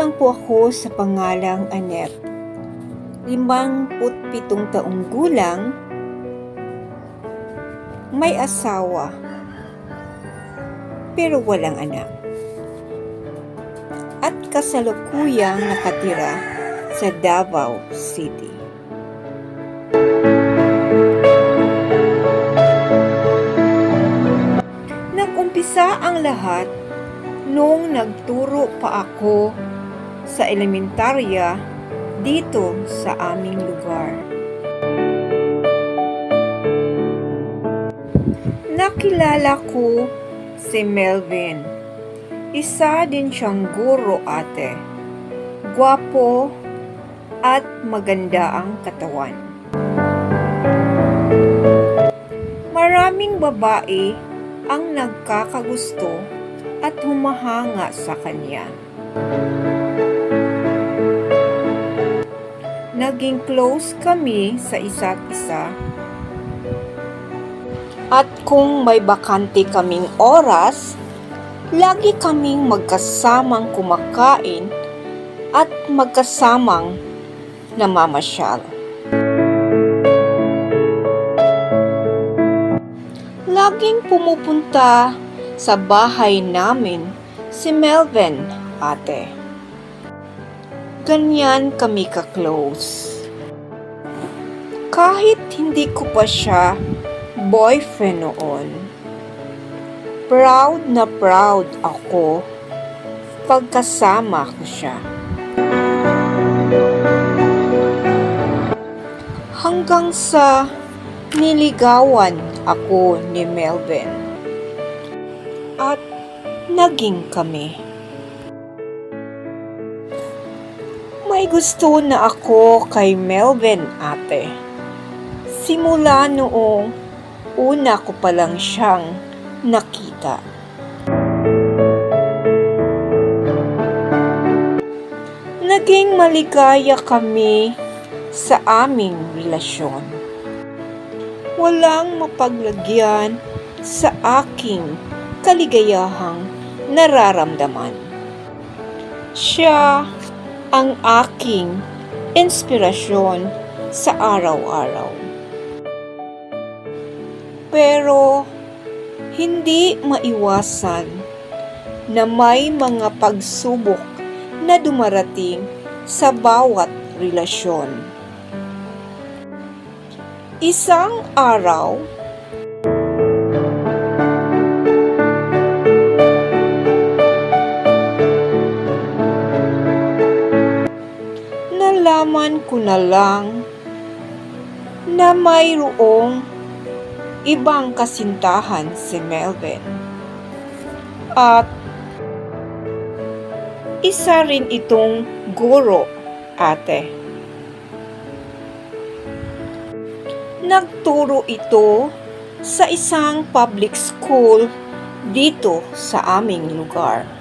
lang po ako sa pangalang Anet. Limang put pitong taong gulang, may asawa, pero walang anak. At kasalukuyang nakatira sa Davao City. Nag-umpisa ang lahat nung nagturo pa ako sa elementarya dito sa aming lugar. Nakilala ko si Melvin. Isa din siyang guro ate. Gwapo at maganda ang katawan. Maraming babae ang nagkakagusto at humahanga sa kanya. Naging close kami sa isa't isa. At kung may bakante kaming oras, lagi kaming magkasamang kumakain at magkasamang namamasyal. Laging pumupunta sa bahay namin si Melvin, ate. Ganyan kami ka-close. Kahit hindi ko pa siya boyfriend noon, proud na proud ako pagkasama ko siya. Hanggang sa niligawan ako ni Melvin. At naging kami. May gusto na ako kay Melvin ate. Simula noong una ko pa lang siyang nakita. Naging maligaya kami sa aming relasyon. Walang mapaglagyan sa aking kaligayahang nararamdaman. Siya ang aking inspirasyon sa araw-araw. Pero hindi maiwasan na may mga pagsubok na dumarating sa bawat relasyon. Isang araw, ko na lang na mayroong ibang kasintahan si Melvin. At isa rin itong guro, ate. Nagturo ito sa isang public school dito sa aming lugar.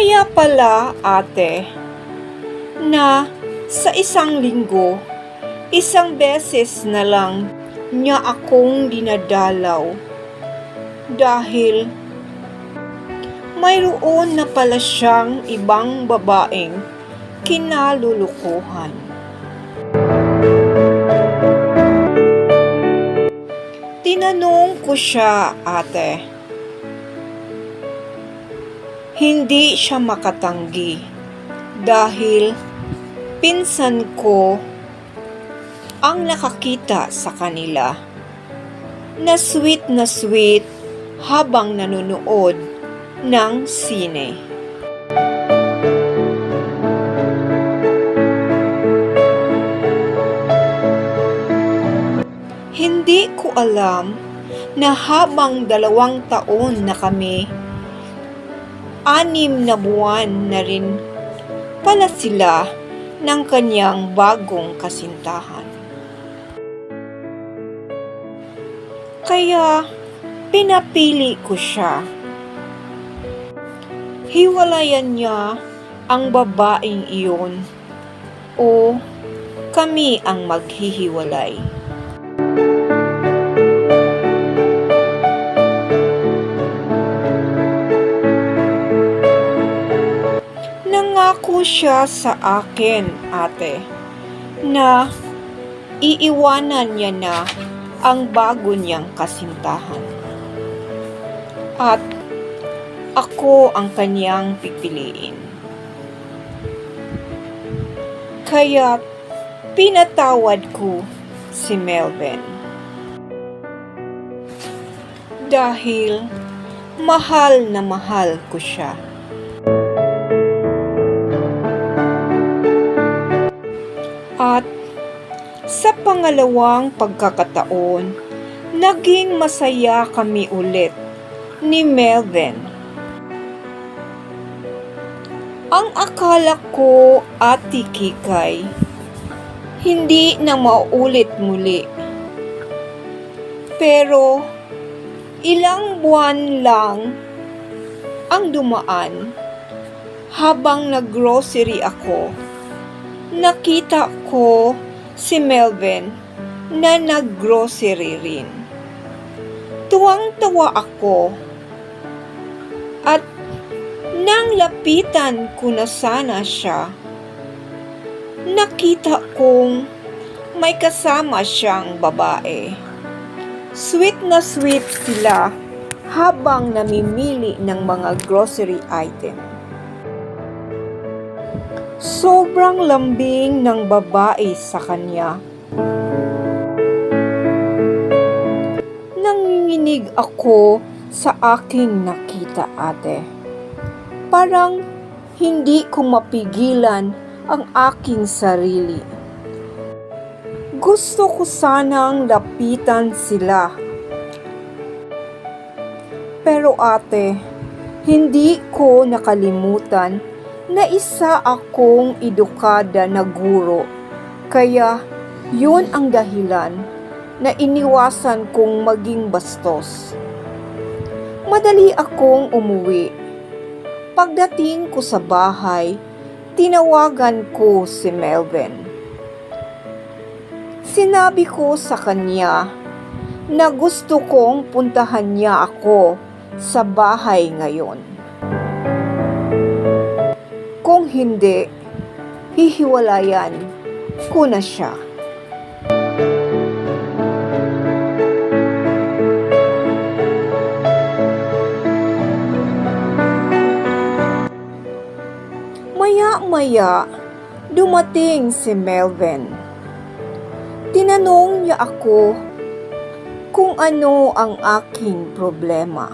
Kaya pala, ate, na sa isang linggo, isang beses na lang niya akong dinadalaw dahil mayroon na pala siyang ibang babaeng kinalulukuhan. Tinanong ko siya, ate. Hindi siya makatanggi dahil pinsan ko ang nakakita sa kanila na sweet na sweet habang nanonood ng sine. Hindi ko alam na habang dalawang taon na kami, anim na buwan na rin pala sila ng kanyang bagong kasintahan. Kaya pinapili ko siya. Hiwalayan niya ang babaeng iyon o kami ang maghihiwalay. Nangako siya sa akin, ate, na iiwanan niya na ang bago niyang kasintahan. At ako ang kanyang pipiliin. Kaya pinatawad ko si Melvin. Dahil mahal na mahal ko siya. Pangalawang pagkakataon, naging masaya kami ulit ni Melvin. Ang akala ko, Ate Kikay, hindi na maulit muli. Pero, ilang buwan lang ang dumaan habang naggrocery ako. Nakita ko si Melvin na naggrocery rin. Tuwang-tawa ako at nang lapitan ko na sana siya, nakita kong may kasama siyang babae. Sweet na sweet sila habang namimili ng mga grocery item. Sobrang lambing ng babae sa kanya. Nanginginig ako sa aking nakita ate. Parang hindi ko mapigilan ang aking sarili. Gusto ko sanang lapitan sila. Pero ate, hindi ko nakalimutan na isa akong edukada na guro. Kaya yun ang dahilan na iniwasan kong maging bastos. Madali akong umuwi. Pagdating ko sa bahay, tinawagan ko si Melvin. Sinabi ko sa kanya na gusto kong puntahan niya ako sa bahay ngayon. Hindi, hihiwalayan ko na siya. Maya-maya, dumating si Melvin. Tinanong niya ako kung ano ang aking problema.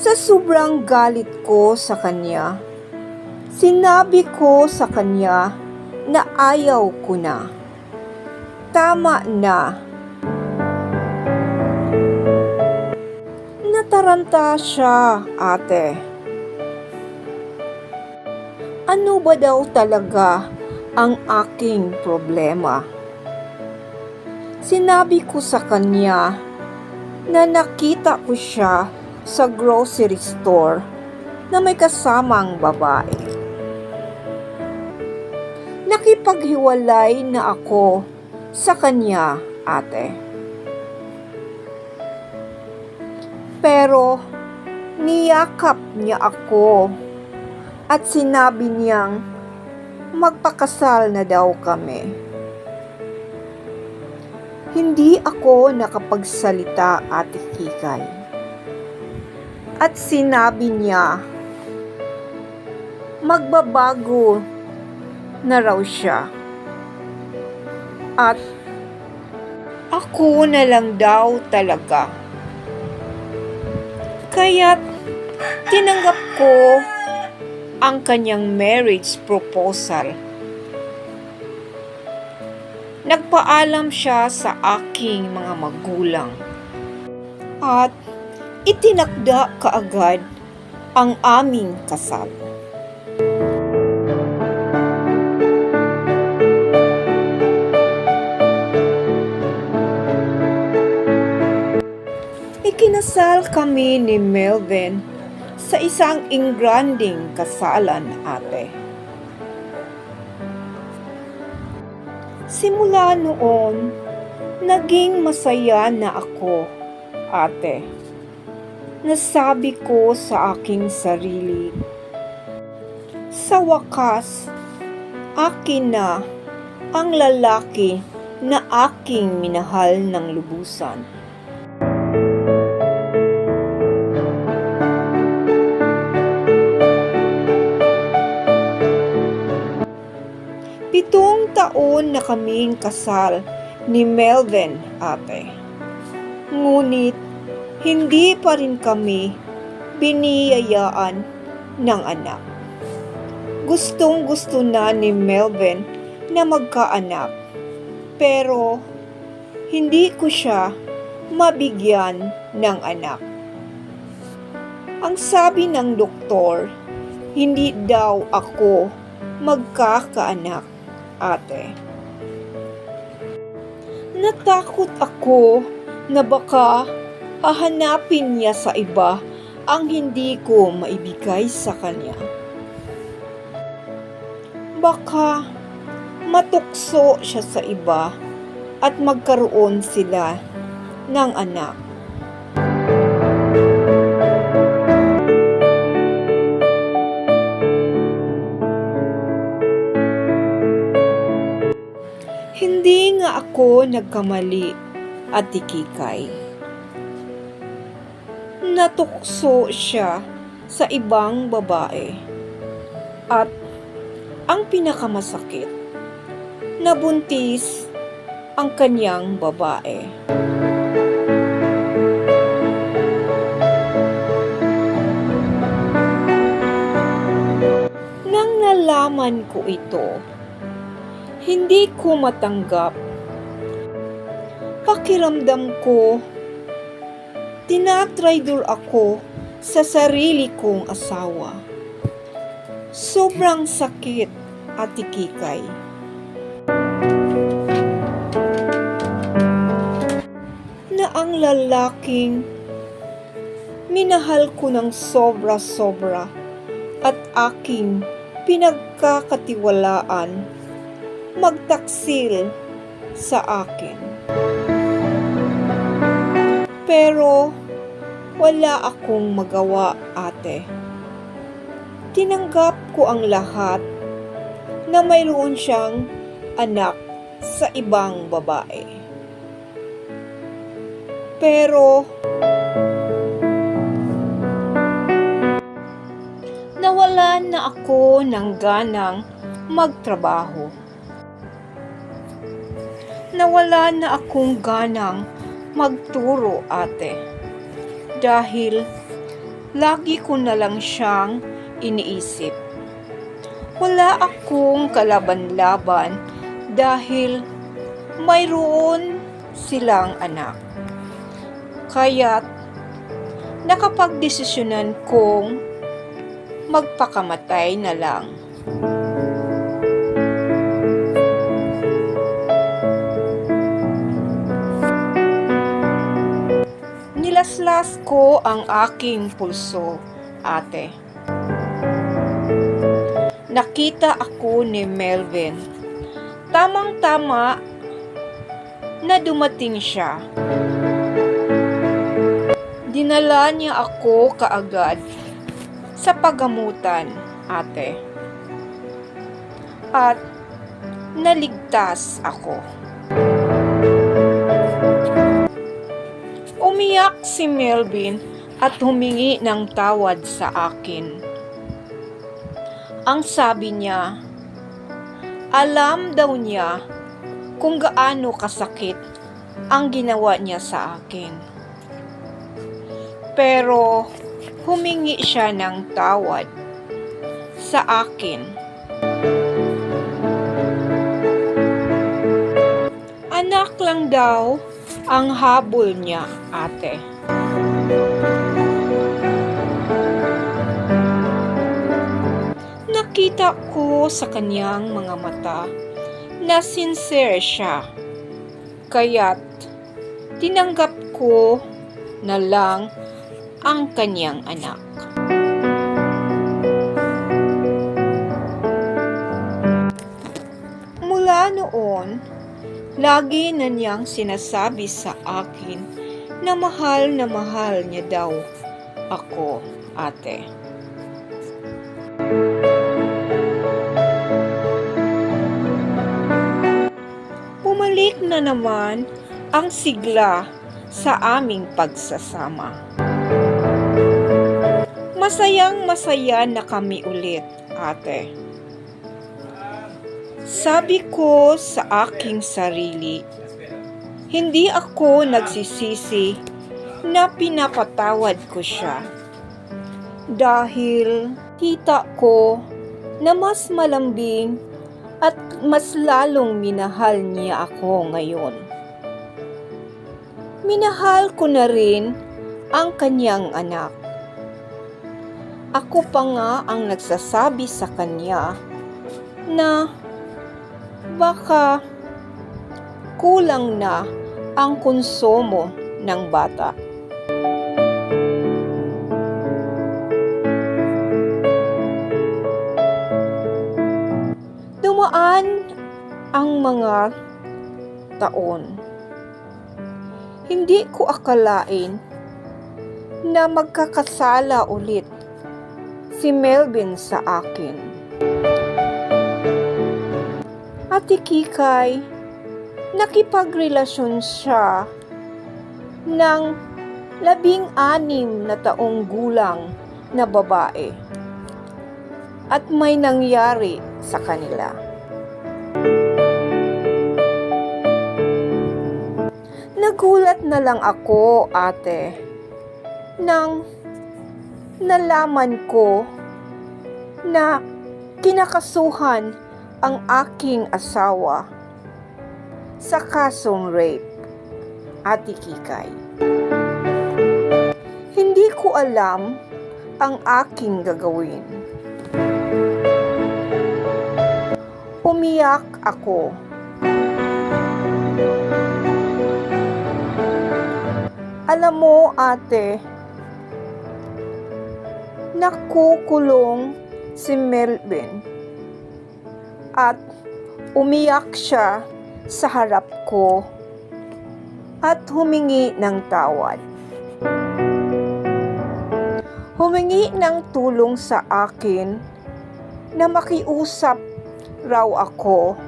Sa sobrang galit ko sa kanya, sinabi ko sa kanya na ayaw ko na. Tama na. Nataranta siya, ate. Ano ba daw talaga ang aking problema? Sinabi ko sa kanya na nakita ko siya sa grocery store na may kasamang babae. Nakipaghiwalay na ako sa kanya, ate. Pero niyakap niya ako at sinabi niyang magpakasal na daw kami. Hindi ako nakapagsalita, Ate Kikay. At sinabi niya, magbabago na raw siya. At ako na lang daw talaga. Kaya't tinanggap ko ang kanyang marriage proposal. Nagpaalam siya sa aking mga magulang at itinakda kaagad ang aming kasal. Ikinasal kami ni Melvin sa isang ingranding kasalan ate. Simula noon, naging masaya na ako, ate. Nasabi ko sa aking sarili, Sa wakas, akin na ang lalaki na aking minahal ng lubusan. Taon na kaming kasal ni Melvin, ate. Ngunit, hindi pa rin kami biniyayaan ng anak. Gustong gusto na ni Melvin na magkaanak. Pero, hindi ko siya mabigyan ng anak. Ang sabi ng doktor, hindi daw ako magkakaanak, ate. Natakot ako na baka hahanapin niya sa iba ang hindi ko maibigay sa kanya. Baka matukso siya sa iba at magkaroon sila ng anak. Ako nagkamali at tikikay. Natukso siya sa ibang babae. At ang pinakamasakit, nabuntis ang kanyang babae. Nang nalaman ko ito, hindi ko matanggap. Pakiramdam ko, tinatraidor ako sa sarili kong asawa. Sobrang sakit at tikikay. Na ang lalaking minahal ko ng sobra-sobra at aking pinagkakatiwalaan magtaksil sa akin. Pero wala akong magawa, ate. Tinanggap ko ang lahat na mayroon siyang anak sa ibang babae. Pero nawalan na ako ng ganang magtrabaho nawala na akong ganang magturo ate. Dahil lagi ko na lang siyang iniisip. Wala akong kalaban-laban dahil mayroon silang anak. Kaya't nakapagdesisyonan kong magpakamatay na lang. Nilaslas ko ang aking pulso, ate. Nakita ako ni Melvin. Tamang-tama na dumating siya. Dinala niya ako kaagad sa pagamutan, ate. At naligtas ako. Umiyak si Melvin at humingi ng tawad sa akin. Ang sabi niya, alam daw niya kung gaano kasakit ang ginawa niya sa akin. Pero humingi siya ng tawad sa akin. Anak lang daw ang habol niya, ate. Nakita ko sa kanyang mga mata na sincere siya. Kaya't tinanggap ko na lang ang kanyang anak. Lagi na niyang sinasabi sa akin na mahal na mahal niya daw ako, ate. Bumalik na naman ang sigla sa aming pagsasama. Masayang masaya na kami ulit, ate. Sabi ko sa aking sarili, hindi ako nagsisisi na pinapatawad ko siya. Dahil kita ko na mas malambing at mas lalong minahal niya ako ngayon. Minahal ko na rin ang kanyang anak. Ako pa nga ang nagsasabi sa kanya na baka kulang na ang konsumo ng bata. Dumaan ang mga taon. Hindi ko akalain na magkakasala ulit si Melvin sa akin. Ate Kikay, nakipagrelasyon siya ng labing anim na taong gulang na babae at may nangyari sa kanila. Nagulat na lang ako, ate, nang nalaman ko na kinakasuhan ang aking asawa sa kasong rape, Ate Kikay. Hindi ko alam ang aking gagawin. Umiyak ako. Alam mo, ate, nakukulong si Melvin at umiyak siya sa harap ko at humingi ng tawad. Humingi ng tulong sa akin na makiusap raw ako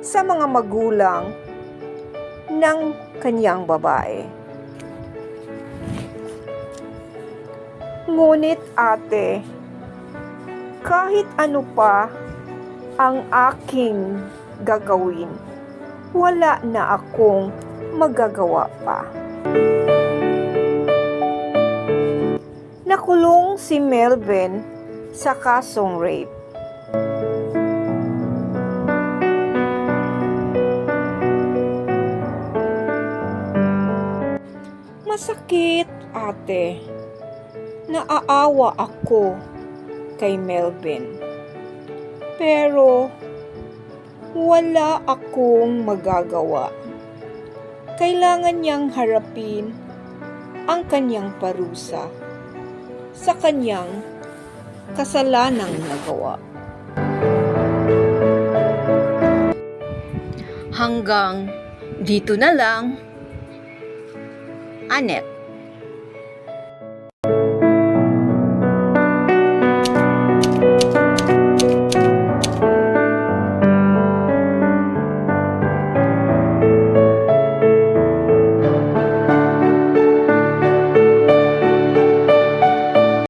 sa mga magulang ng kanyang babae. Ngunit ate, kahit ano pa ang aking gagawin, wala na akong magagawa pa. Nakulong si Melvin sa kasong rape. Masakit, ate. Naaawa ako kay Melvin. Pero wala akong magagawa. Kailangan niyang harapin ang kanyang parusa sa kanyang kasalanang nagawa. Hanggang dito na lang. Anet.